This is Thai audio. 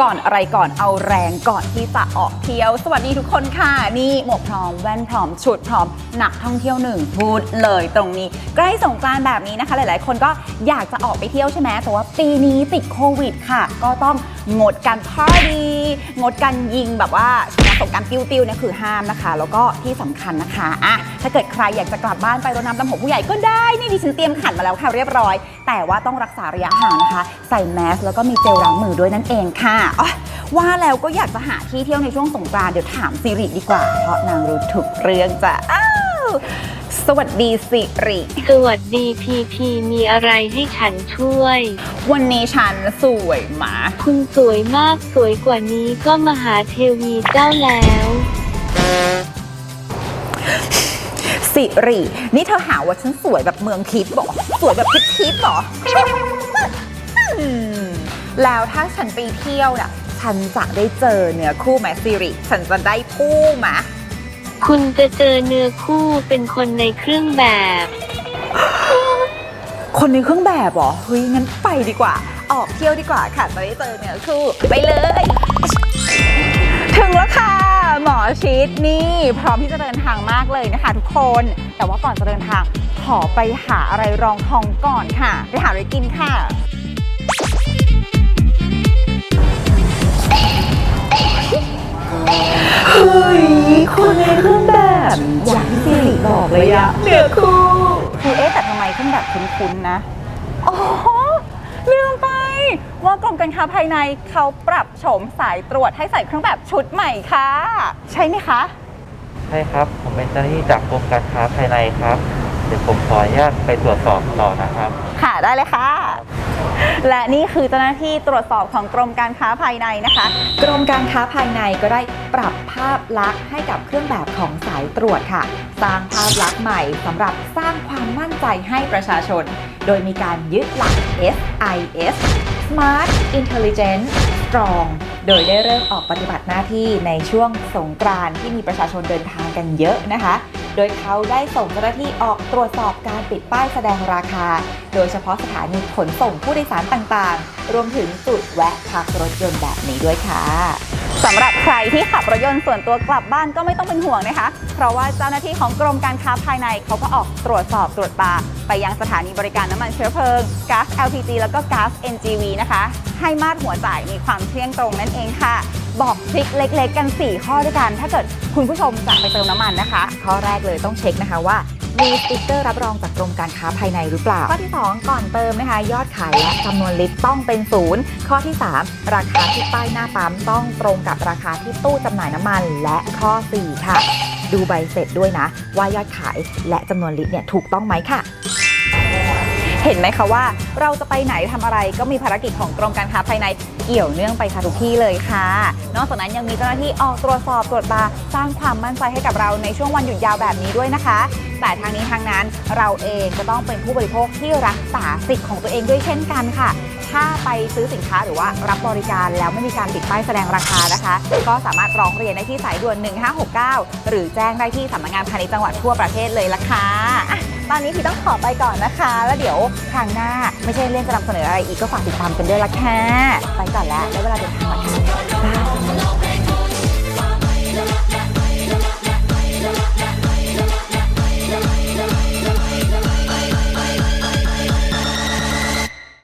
ก่อนอะไรก่อนเอาแรงก่อนที่จะออกเที่ยว สวัสดีทุกคนค่ะ นี่หมวกพร้อมแว่นพร้อมชุดพร้อมหนักท่องเที่ยวหนึ่งพูดเลยตรงนี้ ใกล้สงกรานต์แบบนี้นะคะ หลายๆ คนก็อยากจะออกไปเที่ยวใช่ไหมแต่ว่าปีนี้ติดโควิดค่ะ ก็ต้องงดการพาร์ตี้งดการยิงแบบว่า งการติ้วๆเนี่ยคือห้ามนะคะ แล้วก็ที่สำคัญนะคะอะถ้าเกิดใครอยากจะกลับบ้านไปรดน้ำดำหัวผู้ใหญ่ก็ได้ นี่ดิฉันเตรียมขันมาแล้วค่ะเรียบร้อย แต่ว่าต้องรักษาระยะห่างนะคะ ใส่แมสแล้วก็มีเจลล้างมือด้วยนั่นเองค่ะอ๋อว่าแล้วก็อยากจะหาที่เที่ยวในช่วงสงกรานต์เดี๋ยวถามสิริดีกว่า เพราะนางรู้ทุกเรื่องจ้ะอ้าว สวัสดีสิริ สวัสดีพีพีมีอะไรให้ฉันช่วย วันนี้ฉันสวยหมาคุณสวยมากสวยกว่านี้ก็มหาเทวีเจ้าแล้ว สิริ นี่เธอหาว่าฉันสวยแบบเมืองทิพย์บอกสวยแบบทิพย์ทิพย์เหรออืมแล้วถ้าฉันไปเที่ยวน่ะ ฉันจะได้เจอเนื้อคู่ไหมสิริ ฉันจะได้คู่ไหม คุณจะเจอเนื้อคู่เป็นคนในเครื่องแบบ คนในเครื่องแบบเหรอเฮ้ยงั้นไปดีกว่า ออกเที่ยวดีกว่าค่ะจะได้เจอเนื้อคู่ไปเลย ถึงแล้วค่ะ หมอชิดนี่พร้อมที่จะเดินทางมากเลยนะคะ ทุกคน แต่ว่าก่อนจะเดินทางขอไปหาอะไรรองท้องก่อนค่ะ ไปหาอะไรกินค่ะ ยคนในเครื่องแบบอย่างที่สิริบอกเลยอะเนื้อคู่คือเอ๊ะแต่ทำไมเครื่องแบบคุ้นๆนะอ๋อลืมไป ว่ากรมการค้าภายในเขาปรับโฉมสายตรวจให้ใส่เครื่องแบบชุดใหม่ค่ะ ใช่ไหมคะ ใช่ครับ ผมเป็นเจ้าหน้าที่จากกรมการค้าภายในครับ เดี๋ยวผมขออนุญาตไปตรวจสอบต่อนะครับ ค่ะได้เลยค่ะ และนี่คือเจ้าหน้าที่ตรวจสอบของกรมการค้าภายในนะคะ กรมการค้าภายในก็ได้ปรับภาพลักษณ์ให้กับเครื่องแบบของสายตรวจค่ะ สร้างภาพลักษณ์ใหม่สำหรับสร้างความมั่นใจให้ประชาชน โดยมีการยึดหลัก SIS Smart Intelligent Strong โดยได้เริ่มออกปฏิบัติหน้าที่ในช่วงสงกรานที่มีประชาชนเดินทางกันเยอะนะคะ โดยเขาได้ส่งเจ้าหน้าที่ออกตรวจสอบการปิดป้ายแสดงราคา โดยเฉพาะสถานีขนส่งผู้โดยสารต่างๆ รวมถึงจุดแวะพักรถยนต์แบบนี้ด้วยค่ะสำหรับใครที่ขับรถยนต์ส่วนตัวกลับบ้านก็ไม่ต้องเป็นห่วงนะคะ เพราะว่าเจ้าหน้าที่ของกรมการค้าภายในเขาก็ออกตรวจสอบตรวจตา ไปยังสถานีบริการน้ำมันเชื้อเพลิงก๊าซ LPG แล้วก็ก๊าซ NGV นะคะ ให้มาตรหัวจ่ายมีความเที่ยงตรงนั่นเองค่ะ บอกทริคเล็กๆ กัน 4 ข้อด้วยกัน ถ้าเกิดคุณผู้ชมจะไปเติมน้ำมันนะคะ ข้อแรกเลยต้องเช็คนะคะว่ามีสติ๊กเกอร์รับรองจากกรมการค้าภายในหรือเปล่า ข้อที่ 2 ก่อนเติมนะคะ ยอดขายและจำนวนลิตรต้องเป็นศูนย์ข้อที่ 3 ราคาที่ป้ายหน้าปั๊มต้องตรงกับราคาที่ตู้จำหน่ายน้ำมัน และข้อ 4 ค่ะ ดูใบเสร็จด้วยนะ ว่ายอดขายและจำนวนลิตรเนี่ยถูกต้องไหมค่ะ เห็นไหมคะว่าเราจะไปไหนทำอะไรก็มีภารกิจของกรมการค้าภายในเกี่ยวเนื่องไปค่ะทุกที่เลยค่ะ นอกจากนั้นยังมีเจ้าหน้าที่ออกตรวจสอบตรวจตาสร้างความมั่นใจให้กับเราในช่วงวันหยุดยาวแบบนี้ด้วยนะคะ แต่ทางนี้ทางนั้นเราเองก็ต้องเป็นผู้บริโภคที่รักษาสิทธิ์ของตัวเองด้วยเช่นกันค่ะถ้าไปซื้อสินค้าหรือว่ารับบริการแล้วไม่มีการติดป้ายแสดงราคานะคะ ก็สามารถร้องเรียนได้ที่สายด่วน 1569 หรือแจ้งได้ที่สำนักงานพาณิชย์จังหวัดทั่วประเทศเลยละค่ะอะ ตอนนี้พี่ต้องขอไปก่อนนะคะ แล้วเดี๋ยวทางหน้าไม่ใช่เรื่องจะนำเสนออะไรอีกก็ฝากติดตามกันด้วยละค่ะ ไปก่อนแล้วแล้วเวลาเดินทางแล้ค่ะ